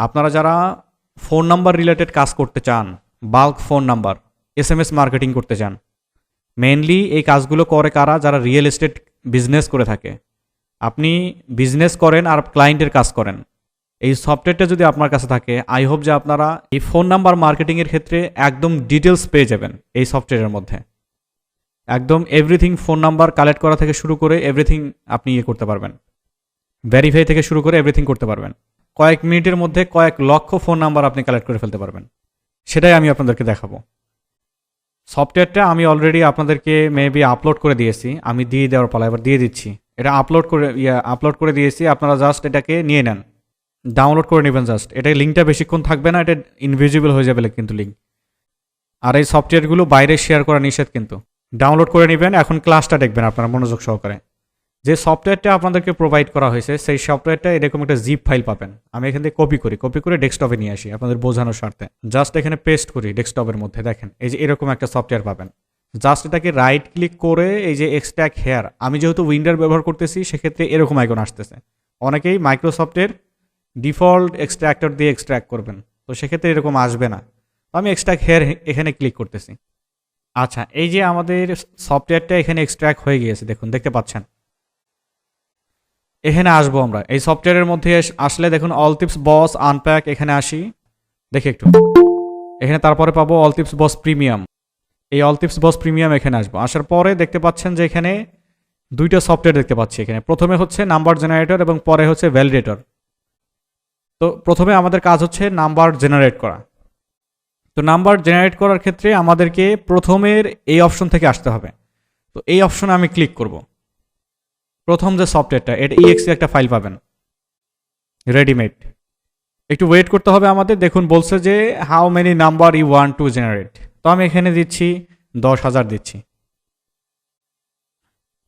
আপনারা যারা phone number related কাজ করতে চান bulk phone number S M S marketing করতে চান মেনলি এই কাজগুলো করে কারা? যারা রিয়েল এস্টেট বিজনেস করে থাকে। আপনি বিজনেস করেন আর ক্লায়েন্টের কাজ করেন। এই সফটওয়্যারটা যদি আপনার কাছে থাকে আই হোপ যে আপনারা এই ফোন নাম্বার মার্কেটিংয়ের ক্ষেত্রে একদম ডিটেলস পেয়ে যাবেন এই সফটওয়্যারের মধ্যে। একদম এভরিথিং ফোন নাম্বার কালেক্ট করা থেকে শুরু করে এভরিথিং আপনি ইয়ে করতে পারবেন। ভেরিফাই থেকে শুরু করে এভরিথিং করতে পারবেন। কয়েক মিনিটের মধ্যে কয়েক লক্ষ ফোন নাম্বার আপনি কালেক্ট করে ফেলতে পারবেন। সেটাই আমি আপনাদেরকে দেখাবো। সফটওয়্যারটা আমি অলরেডি আপনাদেরকে মেবি আপলোড করে দিয়েছি। আমি দিয়ে দেওয়ার পালা এবার দিয়ে দিচ্ছি। এটা আপলোড করে, ইয়া আপলোড করে দিয়েছি। আপনারা জাস্ট এটাকে নিয়ে নেন। ডাউনলোড করে নেবেন জাস্ট এটা লিঙ্কটা বেশিক্ষণ থাকবে না, এটা ইনভিজিবল হয়ে যাবে কিন্তু লিঙ্ক আর এই সফটওয়্যারগুলো বাইরে শেয়ার করা নিষেধ কিন্তু। ডাউনলোড করে নেবেন। এখন ক্লাসটা দেখবেন আপনারা মনোযোগ সহকারে। যে সফটওয়্যারটা আপনাদেরকে প্রোভাইড করা হয়েছে, সেই সফটওয়্যারটা এরকম একটা জিপ ফাইল পাবেন। আমি এখান থেকে কপি করি কপি করে ডেস্কটপে নিয়ে আসি আপনাদের বোঝানোর স্বার্থে। জাস্ট এখানে পেস্ট করি ডেস্কটপের মধ্যে, দেখেন, এই যে এরকম একটা সফটওয়্যার পাবেন। জাস্ট এটাকে রাইট ক্লিক করে এই যে এক্সট্র্যাক হেয়ার আমি যেহেতু উইন্ডার ব্যবহার করতেছি, সেক্ষেত্রে এরকম আইকন আসতেছে। অনেকেই মাইক্রোসফটের ডিফল্ট এক্সট্র্যাক্টর দিয়ে এক্সট্র্যাক্ট করবেন, তো সেক্ষেত্রে এরকম আসবে না। আমি এক্সট্র্যাক্ট হেয়ার এখানে ক্লিক করতেছি। আচ্ছা এই যে আমাদের সফটওয়্যারটা এখানে এক্সট্র্যাক্ট হয়ে গিয়েছে, দেখুন, দেখতে পাচ্ছেন। এখানে আসব আমরা। এই সফটওয়্যারের মধ্যে আসলে দেখুন অল টিপস বস আনপ্যাক এখানে আসি। দেখি একটু। এখানে তারপরে পাবো অল টিপস বস প্রিমিয়াম এই অল টিপস বস প্রিমিয়াম এখানে আসব। আসার পরে দেখতে পাচ্ছেন যে এখানে দুইটা সফটওয়্যার দেখতে পাচ্ছি এখানে। প্রথমে হচ্ছে নাম্বার জেনারেটর এবং পরে হচ্ছে ভ্যালিডেটর তো প্রথমে আমাদের কাজ হচ্ছে নাম্বার জেনারেট করা। তো নাম্বার জেনারেট করার ক্ষেত্রে আমাদেরকে প্রথমের এই অপশন থেকে আসতে হবে। তো এই অপশনে আমি ক্লিক করব। প্রথম যে সফটওয়্যারটা এটা ইএক্সি একটা ফাইল পাবেন। রেডিমেড একটু ওয়েট করতে হবে আমাদের। দেখুন, বলছে যে how many number you want to generate তো আমি এখানে দিচ্ছি, দশ হাজার দিচ্ছি।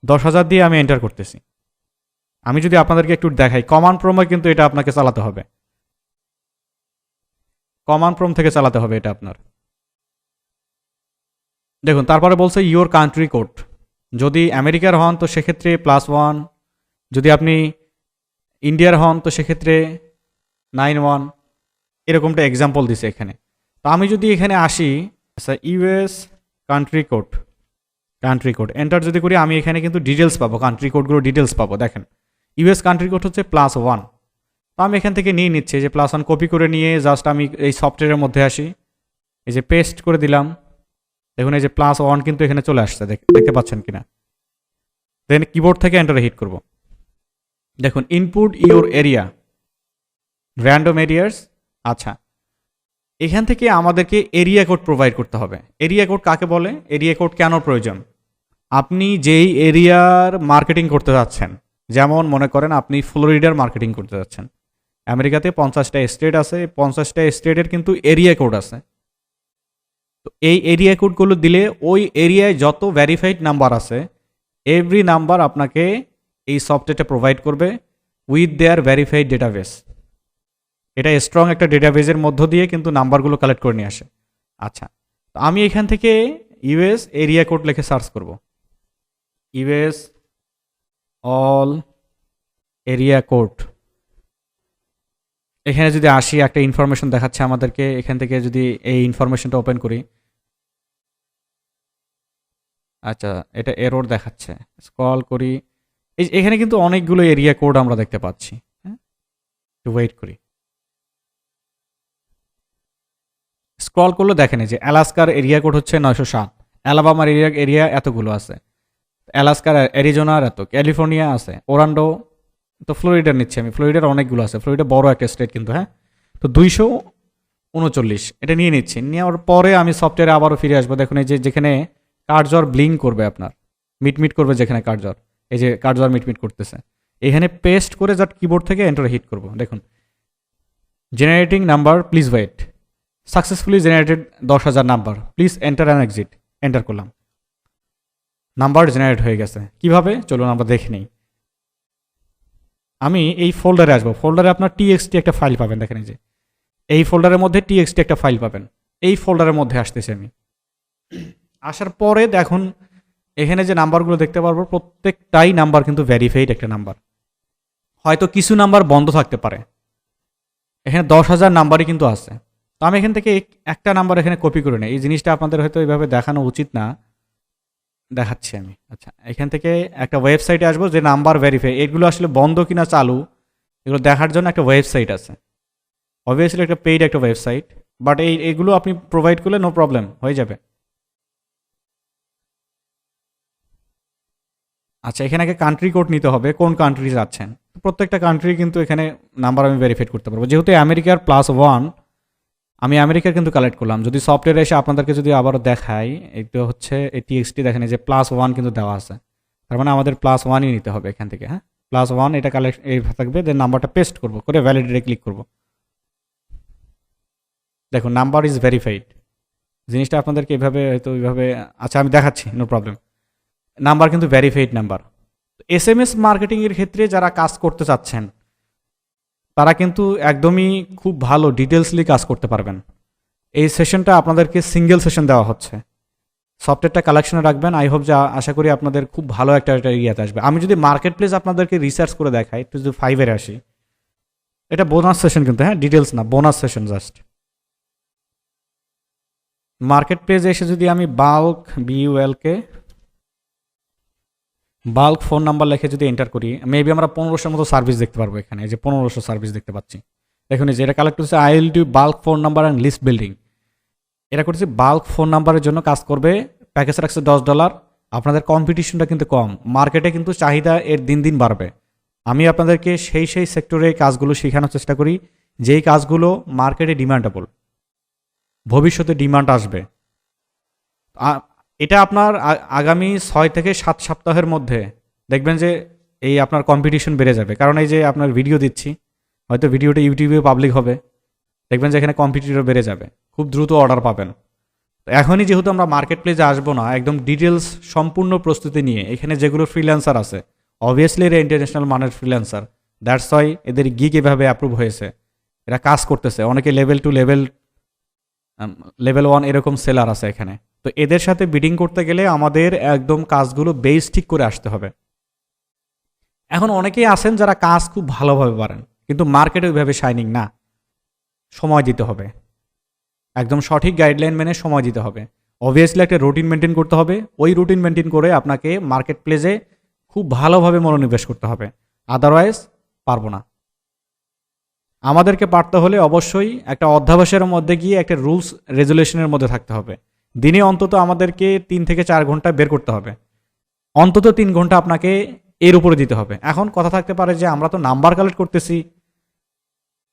দশ হাজার দিয়ে আমি এন্টার করতেছি। আমি যদি আপনাদেরকে একটু দেখাই কমান প্রমে কিন্তু এটা আপনাকে চালাতে হবে। কমান প্রম থেকে চালাতে হবে এটা আপনার। দেখুন, তারপরে বলছে ইওর কান্ট্রি কোড যদি আমেরিকার হন, তো সেক্ষেত্রে প্লাস ওয়ান যদি আপনি ইন্ডিয়ার হন, তো সেক্ষেত্রে নাইন ওয়ান এরকমটা এক্সাম্পল দিছে এখানে। তো আমি যদি এখানে আসি আচ্ছা US country code country code enter যদি করি, আমি এখানে কিন্তু ডিটেলস পাবো কান্ট্রি কোডগুলো ডিটেলস পাবো, দেখেন। ইউএস কান্ট্রি কোড হচ্ছে প্লাস ওয়ান তো আমি এখান থেকে নিয়ে নিচ্ছি যে প্লাস ওয়ান কপি করে নিয়ে জাস্ট আমি এই সফটওয়্যারের মধ্যে আসি। এই যে পেস্ট করে দিলাম। দেখুন এই যে প্লাস ওয়ান কিন্তু এখানে চলে আসছে, দেখ- দেখতে পাচ্ছেন কিনা? দেন কিবোর্ড থেকে এন্টারে হিট করব। দেখুন input your area random areas আচ্ছা। এখান থেকে আমাদেরকে এরিয়া কোড প্রোভাইড করতে হবে। এরিয়া কোড কাকে বলে? এরিয়া কোড কেন প্রয়োজন? আপনি যেই এরিয়ার মার্কেটিং করতে যাচ্ছেন, যেমন মনে করেন আপনি ফ্লোরিডার মার্কেটিং করতে যাচ্ছেন। আমেরিকাতে পঞ্চাশটা স্টেট আছে, পঞ্চাশটা স্টেটের কিন্তু এরিয়া কোড আছে। তো এই এরিয়া কোডগুলো দিলে ওই এরিয়ায় যত ভ্যারিফাইড নাম্বার আছে এভরি নাম্বার আপনাকে এই সফটওয়্যারটা প্রোভাইড করবে উইথ দেয়ার ভ্যারিফাইড ডেটাবেস এটা স্ট্রং একটা ডেটাবেজের মধ্য দিয়ে কিন্তু নাম্বারগুলো কালেক্ট করে নিয়ে আসে। আচ্ছা তো আমি এখান থেকে ইউএস এরিয়া কোড লিখে সার্চ করব। ইউএস অল এরিয়া কোড এখানে যদি আসি, একটা ইনফরমেশন দেখাচ্ছে আমাদেরকে, এখান থেকে যদি এই ইনফরমেশনটা ওপেন করি। আচ্ছা এটা এরর দেখাচ্ছে। স্ক্রল করি। এই এখানে কিন্তু অনেকগুলো এরিয়া কোড আমরা দেখতে পাচ্ছি। হ্যাঁ? একটু ওয়েট করি। স্ক্রল করলে দেখেন যে অ্যালাস্কার এরিয়া কোড হচ্ছে নয়শো সাত। অ্যালাবামার এরিয়া এরিয়া এতগুলো আছে। অ্যালাস্কার অ্যারিজোনার এত ক্যালিফোর্নিয়া আছে। ওরান্ডো তো ফ্লোরিডার নিচ্ছি আমি। ফ্লোরিডার অনেকগুলো আছে। ফ্লোরিডা বড় একটা স্টেট কিন্তু হ্যাঁ? তো দুইশো উনচল্লিশ। এটা নিয়ে নিচ্ছি। নেওয়ার পরে আমি সফটওয়্যারে আবারও ফিরে আসব। দেখুন, এই যে যেখানে কার্যর ব্লিং করবে আপনার, মিটমিট করবে যেখানে কার্যর এই যে কার্যর মিটমিট করতেছে। এখানে পেস্ট করে জাস্ট কিবোর্ড থেকে এন্টার হিট করব। দেখুন generating number please wait successfully generated দশ হাজার number please enter and exit enter করলাম। নাম্বার জেনারেট হয়ে গেছে। কীভাবে? চলুন আমরা দেখে নিই। আমি এই ফোল্ডারে আসব। ফোল্ডারে আপনার টিএক্সটি একটা ফাইল পাবেন, দেখেন যে। এই ফোল্ডারের মধ্যে টিএক্সটি একটা ফাইল পাবেন। এই ফোল্ডারের মধ্যে আসতেছি আমি। আসার পরে দেখুন, এখানে যে নাম্বারগুলো দেখতে পারব, প্রত্যেকটাই নাম্বার কিন্তু ভেরিফাইড একটা নাম্বার হয়তো কিছু নাম্বার বন্ধ থাকতে পারে। এখানে দশ হাজার নাম্বারই কিন্তু আছে। তো আমি এখান থেকে এক- একটা নাম্বার এখানে কপি করে নিই। এই জিনিসটা আপনাদের হয়তো এইভাবে দেখানো উচিত না। দেখাচ্ছি আমি। আচ্ছা এখান থেকে একটা ওয়েবসাইটে আসব যে নাম্বার ভেরিফাই এগুলো আসলে বন্ধ কিনা চালু, এগুলো দেখার জন্য একটা ওয়েবসাইট আছে। অবভিয়াসলি একটা পেইড একটা ওয়েবসাইট বাট এই, এগুলো আপনি প্রোভাইড করলে নো প্রবলেম হয়ে যাবে। আচ্ছা এখানে আগে কান্ট্রি কোড নিতে হবে, কোন কান্ট্রি যাচ্ছেন। প্রত্যেকটা কান্ট্রি কিন্তু এখানে নাম্বার আমি ভেরিফাইড করতে পারব। যেহেতু আমেরিকার প্লাস ওয়ান আমি আমেরিকার কিন্তু কালেক্ট করলাম। যদি সফটওয়্যার এসে আপনাদেরকে যদি আবারও দেখাই এটা হচ্ছে এই টিএক্সটি দেখেন যে প্লাস ওয়ান কিন্তু দেওয়া আছে। তার মানে আমাদের প্লাস ওয়ানই নিতে হবে এখান থেকে হ্যাঁ? প্লাস ওয়ান এটা কালেক্ট এই থাকবে দেন নাম্বারটা পেস্ট করব, করে ভ্যালিডেটে ক্লিক করব। দেখুন নাম্বার ইজ ভেরিফাইড জিনিসটা আপনাদেরকে এইভাবে হয়তো এইভাবে আচ্ছা আমি দেখাচ্ছি নো প্রবলেম নাম্বার কিন্তু verified number S M S মার্কেটিংয়ের ক্ষেত্রে যারা কাজ করতে চাচ্ছেন তারা কিন্তু একদমই খুব ভালো ডিটেলসলি কাজ করতে পারবেন। এই সেশনটা আপনাদেরকে সিঙ্গেল সেশন দেওয়া হচ্ছে। সফটওয়্যারটা কালেকশনে রাখবেন। আই হোপ যা আশা করি আপনাদের খুব ভালো একটা একটা ইয়েতে আসবে। আমি যদি মার্কেট প্লেস আপনাদেরকে রিসার্চ করে দেখাই, একটু যদি ফাইভের আসি। এটা বোনাস সেশন কিন্তু হ্যাঁ ডিটেলস না বোনাস সেশন জাস্ট মার্কেট প্লেসে এসে যদি আমি bulk B U L K bulk phone number লিখে যদি এন্টার করি মেবি আমরা পনেরোশোর মতো সার্ভিস দেখতে পারব এখানে যে পনেরোশো সার্ভিস দেখতে পাচ্ছি। দেখুন যে এটা কালেক্ট করছে I will do bulk phone number and list building এটা করছে বাল্ক ফোন নাম্বারের জন্য কাজ করবে প্যাকেজ রাখছে দশ ডলার আপনাদের কম্পিটিশনটা কিন্তু কম। মার্কেটে কিন্তু চাহিদা এর দিন দিন বাড়বে। আমি আপনাদেরকে সেই সেই সেক্টরে কাজগুলো শেখানোর চেষ্টা করি, যেই কাজগুলো মার্কেটে ডিমান্ডেবল ভবিষ্যতে ডিমান্ড আসবে। এটা আপনার আগামী ছয় থেকে সাত সপ্তাহের মধ্যে দেখবেন যে এই আপনার কম্পিটিশন বেড়ে যাবে। কারণ এই যে আপনার ভিডিও দিচ্ছি, হয়তো ভিডিওটা ইউটিউবে পাবলিক হবে, দেখবেন যে এখানে কম্পিটিটর বেড়ে যাবে। খুব দ্রুত অর্ডার পাবেন। এখনই যেহেতু আমরা মার্কেট প্লেসে আসব না, একদম ডিটেলস সম্পূর্ণ প্রস্তুতি নিয়ে, এখানে যেগুলো ফ্রিল্যান্সার আছে অবভিয়াসলি এরা ইন্টারন্যাশনাল মানের ফ্রিল্যান্সার দ্যাটস ওয়াই এদের গিক এভাবে অ্যাপ্রুভ হয়েছে। এরা কাজ করতেছে, অনেকে level two level level one এরকম সেলার আছে এখানে। তো এদের সাথে বিডিং করতে গেলে আমাদের একদম কাজগুলো বেস ঠিক করে আসতে হবে। এখন অনেকেই আছেন যারা কাজ খুব ভালোভাবে পারেন, কিন্তু মার্কেটে ওইভাবে শাইনিং না। সময় দিতে হবে। একদম সঠিক গাইডলাইন মেনে সময় দিতে হবে। অবভিয়াসলি একটা রুটিন মেনটেন করতে হবে। ওই রুটিন মেনটেন করে আপনাকে মার্কেট প্লেসে খুব ভালোভাবে মনোনিবেশ করতে হবে। আদারওয়াইজ পারব না। আমাদেরকে পারতে হলে অবশ্যই একটা অধ্যাবাসের মধ্যে গিয়ে একটা রুলস রেজুলেশনের মধ্যে থাকতে হবে। দিনে অন্তত আমাদেরকে তিন থেকে চার ঘণ্টা বের করতে হবে। অন্তত তিন ঘণ্টা আপনাকে এর উপরে দিতে হবে। এখন কথা থাকতে পারে যে আমরা তো নাম্বার কালেক্ট করতেছি।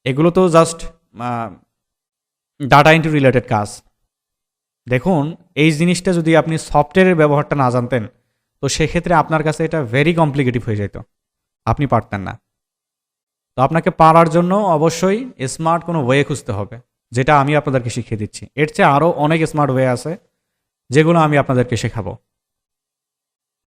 এগুলো তো জাস্ট ডাটা ইন্টু রিলেটেড কাজ। দেখুন, এই জিনিসটা যদি আপনি সফটওয়্যারের ব্যবহারটা না জানতেন, তো সেক্ষেত্রে আপনার কাছে এটা ভেরি কমপ্লিকেটিভ হয়ে যেত। আপনি পারতেন না। তো আপনাকে পারার জন্য অবশ্যই স্মার্ট কোনো ওয়ে খুঁজতে হবে। যেটা আমি আপনাদেরকে শিখিয়ে দিচ্ছি। এর চেয়ে আরও অনেক স্মার্ট ওয়ে আছে যেগুলো আমি আপনাদেরকে শেখাবো।